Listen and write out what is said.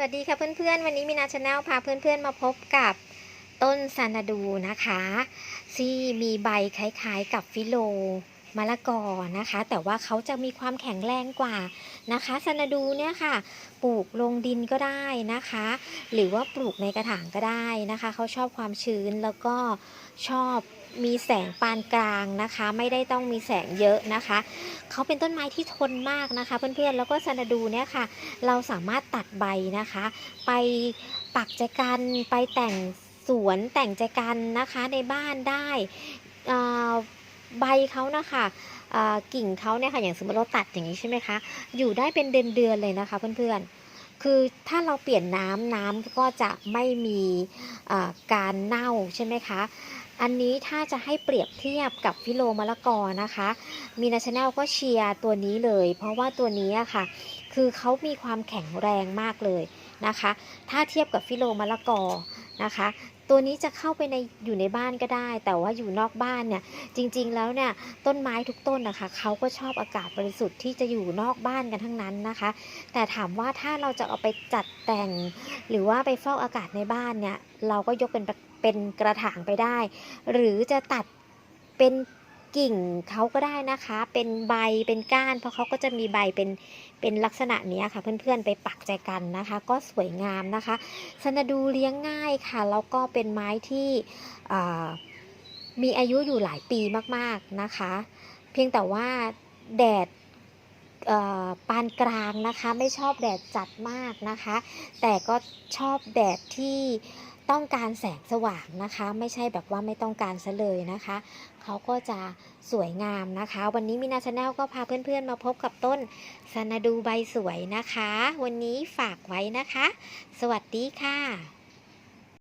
สวัสดีค่ะเพื่อนๆ วันนี้มีนาชาแนลพาเพื่อนๆมาพบกับต้นซานาดูนะคะที่มีใบคล้ายๆกับฟิโลมะละกอนะคะ แต่ว่าเขาจะมีความแข็งแรงกว่านะคะซานาดูเนี่ยค่ะ ปลูกลงดินก็ได้นะคะ หรือว่าปลูกในกระถางก็ได้นะคะ เขาชอบความชื้นแล้วก็ชอบ มีแสงปานกลางนะคะ ไม่ได้ต้องมีแสงเยอะนะคะเขาเป็นต้นไม้ที่ทนมากนะคะ เพื่อนๆแล้วก็ซานาดูเนี่ยค่ะ เราสามารถตัดใบนะคะ ไปปักแจกันไปแต่งสวนแต่งแจกันนะคะในบ้านได้ใบเขานะคะอ่ากิ่งเขาเนี่ยค่ะอย่างสมมติเราตัดอย่างนี้ใช่ไหมคะอยู่ได้เป็นเดือนๆเลยนะคะเพื่อนๆ คือถ้าเราเปลี่ยนน้ำน้ำก็จะไม่มีการเน่าใช่ไหมคะ อันนี้ถ้าจะให้เปรียบเทียบกับฟิโลมะละกอนะคะ มีนาชาแนลก็เชียร์ตัวนี้เลย เพราะว่าตัวนี้อะค่ะ คือเขามีความแข็งแรงมากเลยนะคะ ถ้าเทียบกับฟิโลมะละกอ นะคะ ตัวนี้จะเข้าไปในอยู่ในบ้านก็ได้ แต่ว่าอยู่นอกบ้านเนี่ยจริงๆแล้วเนี่ยต้นไม้ทุกต้นนะคะเขาก็ชอบอากาศบริสุทธิ์ที่จะอยู่นอกบ้านกันทั้งนั้นนะคะ แต่ถามว่าถ้าเราจะเอาไปจัดแต่ง หรือว่าไปฟอกอากาศในบ้านเนี่ยเราก็ยกเป็นเป็นกระถางไปได้ หรือจะตัดเป็น กิ่งเขาก็ได้นะคะ เป็นใบเป็นก้าน เพราะเขาก็จะมีใบเป็นเป็นลักษณะเนี้ยค่ะ เพื่อนๆไปปักใจกันนะคะ ก็สวยงามนะคะสนดูเลี้ยงง่ายค่ะ แล้วก็เป็นไม้ที่มีอายุอยู่หลายปีมากๆนะคะ เพียงแต่ว่าแดดปานกลางนะคะ ไม่ชอบแดดจัดมากนะคะ แต่ก็ชอบแดดที่ ต้องการแสงสว่างนะคะ ไม่ใช่แบบว่าไม่ต้องการซะเลยนะคะเขาก็จะสวยงามนะคะ วันนี้มินาชาแนลก็พาเพื่อนๆ มาพบกับต้นซานาดูใบสวยนะคะ วันนี้ฝากไว้นะคะ สวัสดีค่ะ